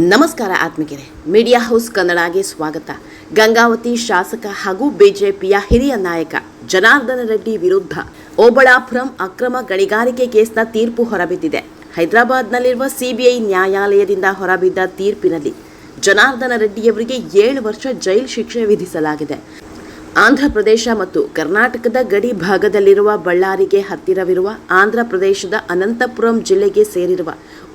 ನಮಸ್ಕಾರ ಆತ್ಮಗೆರೆ media house ಕನ್ನಡಗೆ ಸ್ವಾಗತ. ಗಂಗಾವತಿ ಶಾಸಕ ಹಾಗೂ ಬಿಜೆಪಿಯ ಹಿರಿಯ ನಾಯಕ ಜನಾರ್ದನ ರೆಡ್ಡಿ ವಿರುದ್ಧ ಓಬಳಾಪುರಂ ಅಕ್ರಮ ಗಣಿಗಾರಿಕೆ ಕೇಸ್ನ ತೀರ್ಪು ಹೊರಬಿದ್ದಿದೆ. ಹೈದರಾಬಾದ್ನಲ್ಲಿರುವ ಸಿಬಿಐ ನ್ಯಾಯಾಲಯದಿಂದ ಹೊರಬಿದ್ದ ತೀರ್ಪಿನಲ್ಲಿ ಜನಾರ್ದನ ರೆಡ್ಡಿಯವರಿಗೆ ಏಳು ವರ್ಷ ಜೈಲು ಶಿಕ್ಷೆ ವಿಧಿಸಲಾಗಿದೆ. ಆಂಧ್ರಪ್ರದೇಶ ಮತ್ತು ಕರ್ನಾಟಕದ ಗಡಿ ಭಾಗದಲ್ಲಿರುವ ಬಳ್ಳಾರಿಗೆ ಹತ್ತಿರವಿರುವ ಆಂಧ್ರಪ್ರದೇಶದ ಅನಂತಪುರಂ ಜಿಲ್ಲೆಗೆ ಸೇರಿರುವ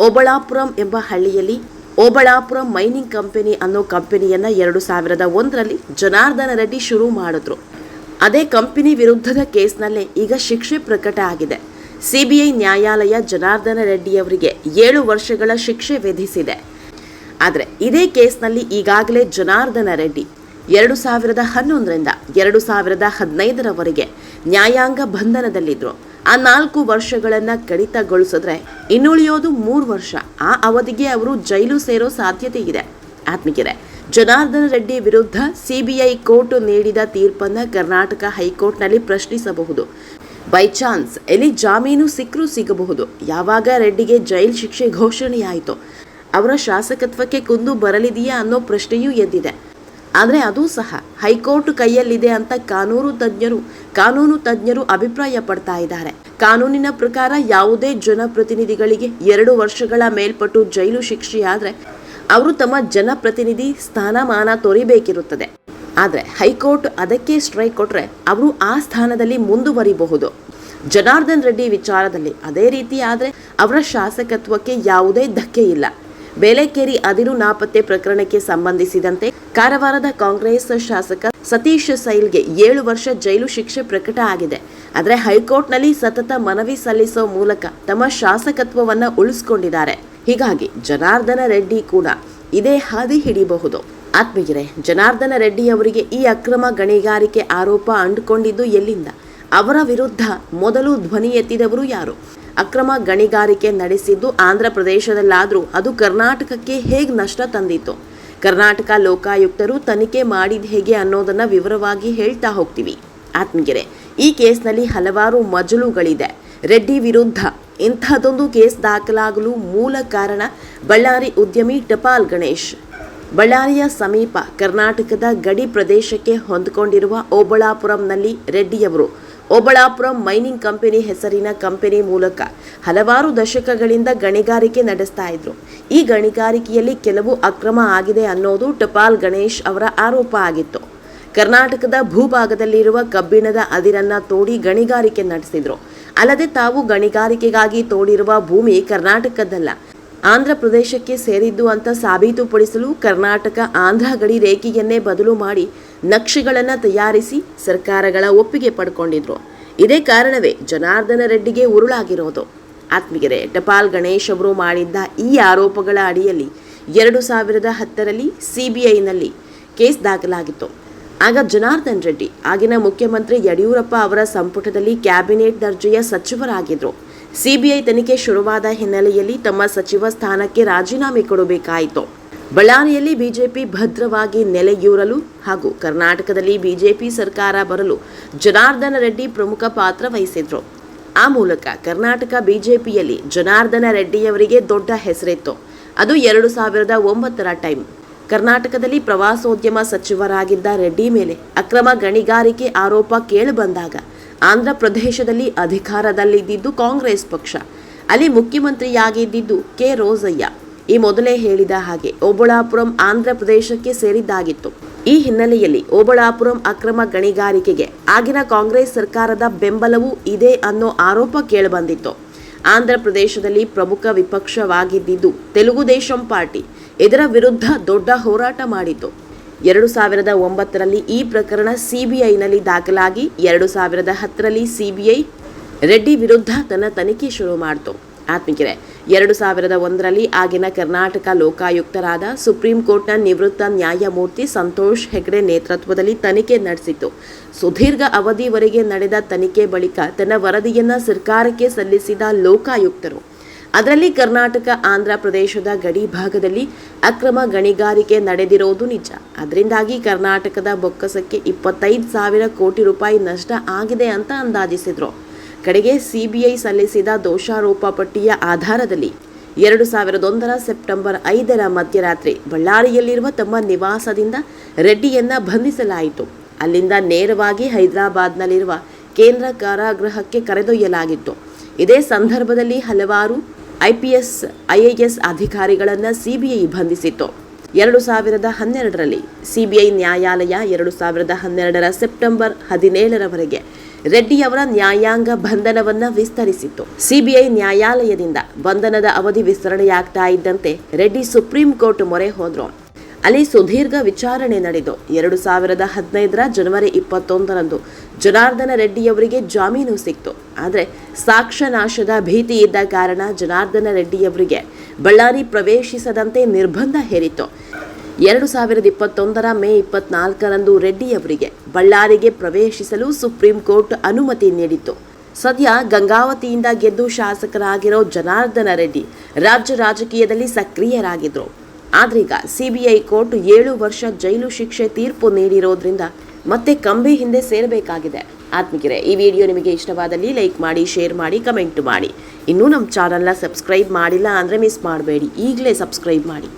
ಓಬಳಾಪುರಂ ಎಂಬ ಹಳ್ಳಿಯಲ್ಲಿ ಓಬಳಾಪುರಂ ಮೈನಿಂಗ್ ಕಂಪನಿ ಅನ್ನೋ ಕಂಪನಿಯನ್ನು ಎರಡು ಸಾವಿರದ ಒಂದರಲ್ಲಿ ಜನಾರ್ದನ ರೆಡ್ಡಿ ಶುರು ಮಾಡಿದ್ರು. ಅದೇ ಕಂಪನಿ ವಿರುದ್ಧದ ಕೇಸ್ನಲ್ಲೇ ಈಗ ಶಿಕ್ಷೆ ಪ್ರಕಟ ಆಗಿದೆ. ಸಿಬಿಐ ನ್ಯಾಯಾಲಯ ಜನಾರ್ದನ ರೆಡ್ಡಿಯವರಿಗೆ ಏಳು ವರ್ಷಗಳ ಶಿಕ್ಷೆ ವಿಧಿಸಿದೆ. ಆದರೆ ಇದೇ ಕೇಸ್ನಲ್ಲಿ ಈಗಾಗಲೇ ಜನಾರ್ದನ ರೆಡ್ಡಿ ಎರಡು ಸಾವಿರದ ಹನ್ನೊಂದರಿಂದ ಎರಡು ಸಾವಿರದ ಹದಿನೈದರವರೆಗೆ ನ್ಯಾಯಾಂಗ ಬಂಧನದಲ್ಲಿದ್ದರು ಆ ನಾಲ್ಕು ವರ್ಷಗಳನ್ನು ಕಡಿತಗೊಳಿಸಿದ್ರೆ ಇನ್ನುಳಿಯೋದು ಮೂರು ವರ್ಷ. ಆ ಅವಧಿಗೆ ಅವರು ಜೈಲು ಸೇರೋ ಸಾಧ್ಯತೆ ಇದೆ. ಆತ್ಮಿಕರೆ ಜನಾರ್ದನ ರೆಡ್ಡಿ ವಿರುದ್ಧ ಸಿಬಿಐ ಕೋರ್ಟ್ ನೀಡಿದ ತೀರ್ಪನ್ನು ಕರ್ನಾಟಕ ಹೈಕೋರ್ಟ್ನಲ್ಲಿ ಪ್ರಶ್ನಿಸಬಹುದು. ಬೈ ಚಾನ್ಸ್ ಎಲ್ಲಿ ಜಾಮೀನು ಸಿಕ್ಕರೂ ಸಿಗಬಹುದು. ಯಾವಾಗ ರೆಡ್ಡಿಗೆ ಜೈಲ್ ಶಿಕ್ಷೆ ಘೋಷಣೆಯಾಯಿತು. ಅವರ ಶಾಸಕತ್ವಕ್ಕೆ ಕುಂದು ಬರಲಿದೆಯಾ ಅನ್ನೋ ಪ್ರಶ್ನೆಯೂ ಎದ್ದಿದೆ. ಆದರೆ ಅದು ಸಹ ಹೈಕೋರ್ಟ್ ಕೈಯಲ್ಲಿದೆ ಅಂತ ಕಾನೂನು ತಜ್ಞರು ಕಾನೂನು ತಜ್ಞರು ಅಭಿಪ್ರಾಯ ಪಡ್ತಾ ಇದ್ದಾರೆ. ಕಾನೂನಿನ ಪ್ರಕಾರ ಯಾವುದೇ ಜನಪ್ರತಿನಿಧಿಗಳಿಗೆ ಎರಡು ವರ್ಷಗಳ ಮೇಲ್ಪಟ್ಟು ಜೈಲು ಶಿಕ್ಷೆಯಾದರೆ ಅವರು ತಮ್ಮ ಜನಪ್ರತಿನಿಧಿ ಸ್ಥಾನಮಾನ ತೊರಿಬೇಕಿರುತ್ತದೆ. ಆದರೆ ಹೈಕೋರ್ಟ್ ಅದಕ್ಕೆ ಸ್ಟ್ರೈಕ್ ಕೊಟ್ಟರೆ ಅವರು ಆ ಸ್ಥಾನದಲ್ಲಿ ಮುಂದುವರಿಬಹುದು. ಜನಾರ್ದನ್ ರೆಡ್ಡಿ ವಿಚಾರದಲ್ಲಿ ಅದೇ ರೀತಿ ಆದರೆ ಅವರ ಶಾಸಕತ್ವಕ್ಕೆ ಯಾವುದೇ ಧಕ್ಕೆ ಇಲ್ಲ. ಬೇಲೆಕೇರಿ ಅದಿರು ನಾಪತ್ತೆ ಪ್ರಕರಣಕ್ಕೆ ಸಂಬಂಧಿಸಿದಂತೆ ಕಾರವಾರದ ಕಾಂಗ್ರೆಸ್ ಶಾಸಕ ಸತೀಶ್ ಸೈಲ್ಗೆ ಏಳು ವರ್ಷ ಜೈಲು ಶಿಕ್ಷೆ ಪ್ರಕಟ ಆಗಿದೆ. ಆದರೆ ಹೈಕೋರ್ಟ್ನಲ್ಲಿ ಸತತ ಮನವಿ ಸಲ್ಲಿಸೋ ಮೂಲಕ ತಮ್ಮ ಶಾಸಕತ್ವವನ್ನ ಉಳಿಸ್ಕೊಂಡಿದ್ದಾರೆ. ಹೀಗಾಗಿ ಜನಾರ್ದನ ರೆಡ್ಡಿ ಕೂಡ ಇದೇ ಹಾದಿ ಹಿಡಿಯಬಹುದು. ಆತ್ಮೀಯರೇ, ಜನಾರ್ದನ ರೆಡ್ಡಿ ಅವರಿಗೆ ಈ ಅಕ್ರಮ ಗಣಿಗಾರಿಕೆ ಆರೋಪ ಅಂಡುಕೊಂಡಿದ್ದು ಎಲ್ಲಿಂದ? ಅವರ ವಿರುದ್ಧ ಮೊದಲು ಧ್ವನಿ ಎತ್ತಿದವರು ಯಾರು? ಅಕ್ರಮ ಗಣಿಗಾರಿಕೆ ನಡೆಸಿದ್ದು ಆಂಧ್ರ ಪ್ರದೇಶದಲ್ಲಾದರೂ ಅದು ಕರ್ನಾಟಕಕ್ಕೆ ಹೇಗೆ ನಷ್ಟ ತಂದಿತ್ತು? ಕರ್ನಾಟಕ ಲೋಕಾಯುಕ್ತರು ತನಿಖೆ ಮಾಡಿದ ಹೇಗೆ ಅನ್ನೋದನ್ನು ವಿವರವಾಗಿ ಹೇಳ್ತಾ ಹೋಗ್ತೀವಿ. ಆತ್ಮಗೆರೆ ಈ ಕೇಸ್ನಲ್ಲಿ ಹಲವಾರು ಮಜಲುಗಳಿದೆ. ರೆಡ್ಡಿ ವಿರುದ್ಧ ಇಂಥದ್ದೊಂದು ಕೇಸ್ ದಾಖಲಾಗಲು ಮೂಲ ಕಾರಣ ಬಳ್ಳಾರಿ ಉದ್ಯಮಿ ಟಪಾಲ್ ಗಣೇಶ್. ಬಳ್ಳಾರಿಯ ಸಮೀಪ ಕರ್ನಾಟಕದ ಗಡಿ ಪ್ರದೇಶಕ್ಕೆ ಹೊಂದಿಕೊಂಡಿರುವ ಓಬಳಾಪುರಂನಲ್ಲಿ ರೆಡ್ಡಿಯವರು ಓಬಳಾಪುರಂ ಮೈನಿಂಗ್ ಕಂಪನಿ ಹೆಸರಿನ ಕಂಪನಿ ಮೂಲಕ ಹಲವಾರು ದಶಕಗಳಿಂದ ಗಣಿಗಾರಿಕೆ ನಡೆಸ್ತಾ ಇದ್ರು. ಈ ಗಣಿಗಾರಿಕೆಯಲ್ಲಿ ಕೆಲವು ಅಕ್ರಮ ಆಗಿದೆ ಅನ್ನೋದು ಟಪಾಲ್ ಗಣೇಶ್ ಅವರ ಆರೋಪ ಆಗಿತ್ತು. ಕರ್ನಾಟಕದ ಭೂಭಾಗದಲ್ಲಿರುವ ಕಬ್ಬಿಣದ ಅದಿರನ್ನ ತೋಡಿ ಗಣಿಗಾರಿಕೆ ನಡೆಸಿದ್ರು. ಅಲ್ಲದೆ ತಾವು ಗಣಿಗಾರಿಕೆಗಾಗಿ ತೋಡಿರುವ ಭೂಮಿ ಕರ್ನಾಟಕದಲ್ಲ ಆಂಧ್ರ ಪ್ರದೇಶಕ್ಕೆ ಸೇರಿದ್ದು ಅಂತ ಸಾಬೀತುಪಡಿಸಲು ಕರ್ನಾಟಕ ಆಂಧ್ರ ಗಡಿ ರೇಖೆಯನ್ನೇ ಬದಲು ಮಾಡಿ ನಕ್ಷೆಗಳನ್ನು ತಯಾರಿಸಿ ಸರ್ಕಾರಗಳ ಒಪ್ಪಿಗೆ ಪಡ್ಕೊಂಡಿದ್ರು. ಇದೇ ಕಾರಣವೇ ಜನಾರ್ದನ ರೆಡ್ಡಿಗೆ ಉರುಳಾಗಿರೋದು. ಆತ್ಮೀಯರೇ, ಟಪಾಲ್ ಗಣೇಶ್ ಅವರು ಮಾಡಿದ್ದ ಈ ಆರೋಪಗಳ ಅಡಿಯಲ್ಲಿ ಎರಡು ಸಾವಿರದ ಹತ್ತರಲ್ಲಿ ಸಿಬಿಐನಲ್ಲಿ ಕೇಸ್ ದಾಖಲಾಗಿತ್ತು. ಆಗ ಜನಾರ್ದನ್ ರೆಡ್ಡಿ, ಆಗಿನ ಮುಖ್ಯಮಂತ್ರಿ ಯಡಿಯೂರಪ್ಪ ಅವರ ಸಂಪುಟದಲ್ಲಿ ಕ್ಯಾಬಿನೆಟ್ ದರ್ಜೆಯ ಸಚಿವರಾಗಿದ್ದರು ಸಿಬಿಐ ತನಿಖೆ ಶುರುವಾದ ಹಿನ್ನೆಲೆಯಲ್ಲಿ ತಮ್ಮ ಸಚಿವ ಸ್ಥಾನಕ್ಕೆ ರಾಜೀನಾಮೆ ಕೊಡಬೇಕಾಯಿತು. ಬಳ್ಳಾರಿಯಲ್ಲಿ ಬಿಜೆಪಿ ಭದ್ರವಾಗಿ ನೆಲೆಯೂರಲು ಹಾಗೂ ಕರ್ನಾಟಕದಲ್ಲಿ ಬಿಜೆಪಿ ಸರ್ಕಾರ ಬರಲು ಜನಾರ್ದನ ರೆಡ್ಡಿ ಪ್ರಮುಖ ಪಾತ್ರ ವಹಿಸಿದ್ರು. ಆ ಮೂಲಕ ಕರ್ನಾಟಕ ಬಿಜೆಪಿಯಲ್ಲಿ ಜನಾರ್ದನ ರೆಡ್ಡಿಯವರಿಗೆ ದೊಡ್ಡ ಹೆಸರಿತ್ತು. ಅದು ಎರಡು ಸಾವಿರದ ಒಂಬತ್ತರ ಟೈಮ್. ಕರ್ನಾಟಕದಲ್ಲಿ ಪ್ರವಾಸೋದ್ಯಮ ಸಚಿವರಾಗಿದ್ದ ರೆಡ್ಡಿ ಮೇಲೆ ಅಕ್ರಮ ಗಣಿಗಾರಿಕೆ ಆರೋಪ ಕೇಳಿಬಂದಾಗ ಆಂಧ್ರ ಪ್ರದೇಶದಲ್ಲಿ ಅಧಿಕಾರದಲ್ಲಿದ್ದಿದ್ದು ಕಾಂಗ್ರೆಸ್ ಪಕ್ಷ. ಅಲ್ಲಿ ಮುಖ್ಯಮಂತ್ರಿಯಾಗಿದ್ದಿದ್ದು ಕೆ ರೋಸಯ್ಯ. ಈ ಮೊದಲೇ ಹೇಳಿದ ಹಾಗೆ ಓಬಳಾಪುರಂ ಆಂಧ್ರ ಪ್ರದೇಶಕ್ಕೆ ಸೇರಿದ್ದಾಗಿತ್ತು. ಈ ಹಿನ್ನೆಲೆಯಲ್ಲಿ ಓಬಳಾಪುರಂ ಅಕ್ರಮ ಗಣಿಗಾರಿಕೆಗೆ ಆಗಿನ ಕಾಂಗ್ರೆಸ್ ಸರ್ಕಾರದ ಬೆಂಬಲವೂ ಇದೆ ಅನ್ನೋ ಆರೋಪ ಕೇಳಿಬಂದಿತ್ತು. ಆಂಧ್ರ ಪ್ರದೇಶದಲ್ಲಿ ಪ್ರಮುಖ ವಿಪಕ್ಷವಾಗಿದ್ದಿದ್ದು ತೆಲುಗು ದೇಶಂ ಪಾರ್ಟಿ. ಇದರ ವಿರುದ್ಧ ದೊಡ್ಡ ಹೋರಾಟ ಮಾಡಿತ್ತು. ಎರಡು ಸಾವಿರದ ಒಂಬತ್ತರಲ್ಲಿ ಈ ಪ್ರಕರಣ ಸಿಬಿಐನಲ್ಲಿ ದಾಖಲಾಗಿ, ಎರಡು ಸಾವಿರದ ಹತ್ತರಲ್ಲಿ ಸಿಬಿಐ ರೆಡ್ಡಿ ವಿರುದ್ಧ ತನ್ನ ತನಿಖೆ ಶುರು ಮಾಡಿತು. ಆತ್ಮಿಕರೆ, ಎರಡು ಸಾವಿರದ ಒಂದರಲ್ಲಿ ಆಗಿನ ಕರ್ನಾಟಕ ಲೋಕಾಯುಕ್ತರಾದ ಸುಪ್ರೀಂ ಕೋರ್ಟ್ನ ನಿವೃತ್ತ ನ್ಯಾಯಮೂರ್ತಿ ಸಂತೋಷ್ ಹೆಗ್ಡೆ ನೇತೃತ್ವದಲ್ಲಿ ತನಿಖೆ ನಡೆಸಿತು ಸುದೀರ್ಘ ಅವಧಿವರೆಗೆ ನಡೆದ ತನಿಖೆ ಬಳಿಕ ತನ್ನ ವರದಿಯನ್ನು ಸರ್ಕಾರಕ್ಕೆ ಸಲ್ಲಿಸಿದ ಲೋಕಾಯುಕ್ತರು ಅದರಲ್ಲಿ ಕರ್ನಾಟಕ, ಆಂಧ್ರ ಪ್ರದೇಶದ ಗಡಿ ಭಾಗದಲ್ಲಿ ಅಕ್ರಮ ಗಣಿಗಾರಿಕೆ ನಡೆದಿರೋದು ನಿಜ. ಅದರಿಂದಾಗಿ ಕರ್ನಾಟಕದ ಬೊಕ್ಕಸಕ್ಕೆ ಇಪ್ಪತ್ತೈದು ಸಾವಿರ ಕೋಟಿ ರೂಪಾಯಿ ನಷ್ಟ ಆಗಿದೆ ಅಂತ ಅಂದಾಜಿಸಿದರು. ಕಡೆಗೆ ಸಿಬಿಐ ಸಲ್ಲಿಸಿದ ದೋಷಾರೋಪ ಪಟ್ಟಿಯ ಆಧಾರದಲ್ಲಿ ಎರಡು ಸಾವಿರದ ಸೆಪ್ಟೆಂಬರ್ ಐದರ ಮಧ್ಯರಾತ್ರಿ ಬಳ್ಳಾರಿಯಲ್ಲಿರುವ ತಮ್ಮ ನಿವಾಸದಿಂದ ರೆಡ್ಡಿಯನ್ನು ಬಂಧಿಸಲಾಯಿತು. ಅಲ್ಲಿಂದ ನೇರವಾಗಿ ಹೈದರಾಬಾದ್ನಲ್ಲಿರುವ ಕೇಂದ್ರ ಕಾರಾಗೃಹಕ್ಕೆ ಕರೆದೊಯ್ಯಲಾಗಿತ್ತು. ಇದೇ ಸಂದರ್ಭದಲ್ಲಿ ಹಲವಾರು ಐಪಿಎಸ್, ಐಎಎಸ್ ಅಧಿಕಾರಿಗಳನ್ನು ಸಿಬಿಐ ಬಂಧಿಸಿತ್ತು. ಎರಡು ಸಾವಿರದ ಹನ್ನೆರಡರಲ್ಲಿ ಸಿಬಿಐ ನ್ಯಾಯಾಲಯ ಎರಡು ಸಾವಿರದ ಹನ್ನೆರಡರ ಸೆಪ್ಟೆಂಬರ್ ಹದಿನೇಳರವರೆಗೆ ರೆಡ್ಡಿ ಅವರ ನ್ಯಾಯಾಂಗ ಬಂಧನವನ್ನು ವಿಸ್ತರಿಸಿತ್ತು. ಸಿಬಿಐ ನ್ಯಾಯಾಲಯದಿಂದ ಬಂಧನದ ಅವಧಿ ವಿಸ್ತರಣೆಯಾಗ್ತಾ ಇದ್ದಂತೆ ರೆಡ್ಡಿ ಸುಪ್ರೀಂ ಕೋರ್ಟ್ ಮೊರೆ ಹೋದ್ರು. ಅಲ್ಲಿ ಸುದೀರ್ಘ ವಿಚಾರಣೆ ನಡೆದು ಎರಡು ಸಾವಿರದ ಹದಿನೈದರ ಜನವರಿ ಇಪ್ಪತ್ತೊಂದರಂದು ಜನಾರ್ದನ ರೆಡ್ಡಿಯವರಿಗೆ ಜಾಮೀನು ಸಿಕ್ತು. ಆದರೆ ಸಾಕ್ಷ್ಯನಾಶದ ಭೀತಿ ಇದ್ದ ಕಾರಣ ಜನಾರ್ದನ ರೆಡ್ಡಿಯವರಿಗೆ ಬಳ್ಳಾರಿ ಪ್ರವೇಶಿಸದಂತೆ ನಿರ್ಬಂಧ ಹೇರಿತು ಎರಡು ಸಾವಿರದ ಇಪ್ಪತ್ತೊಂದರ ಮೇ ಇಪ್ಪತ್ನಾಲ್ಕರಂದು ರೆಡ್ಡಿಯವರಿಗೆ ಬಳ್ಳಾರಿಗೆ ಪ್ರವೇಶಿಸಲು ಸುಪ್ರೀಂ ಕೋರ್ಟ್ ಅನುಮತಿ ನೀಡಿತು ಸದ್ಯ ಗಂಗಾವತಿಯಿಂದ ಗೆದ್ದು ಶಾಸಕರಾಗಿರೋ ಜನಾರ್ದನ ರೆಡ್ಡಿ ರಾಜ್ಯ ರಾಜಕೀಯದಲ್ಲಿ ಸಕ್ರಿಯರಾಗಿದ್ರು. ಆದ್ರೀಗ ಸಿಬಿಐ ಕೋರ್ಟ್ ಏಳು ವರ್ಷ ಜೈಲು ಶಿಕ್ಷೆ ತೀರ್ಪು ನೀಡಿರೋದ್ರಿಂದ ಮತ್ತೆ ಕಂಬಿ ಹಿಂದೆ ಸೇರಬೇಕಾಗಿದೆ. ಆತ್ಮಿಕರೇ, ಈ ವಿಡಿಯೋ ನಿಮಗೆ ಇಷ್ಟವಾದಲ್ಲಿ ಲೈಕ್ ಮಾಡಿ, ಶೇರ್ ಮಾಡಿ, ಕಮೆಂಟ್ ಮಾಡಿ. ಇನ್ನೂ ನಮ್ಮ ಚಾನಲ್ನ ಸಬ್ಸ್ಕ್ರೈಬ್ ಮಾಡಿಲ್ಲ ಅಂದರೆ ಮಿಸ್ ಮಾಡಬೇಡಿ. ಈಗಲೇ ಸಬ್ಸ್ಕ್ರೈಬ್ ಮಾಡಿ.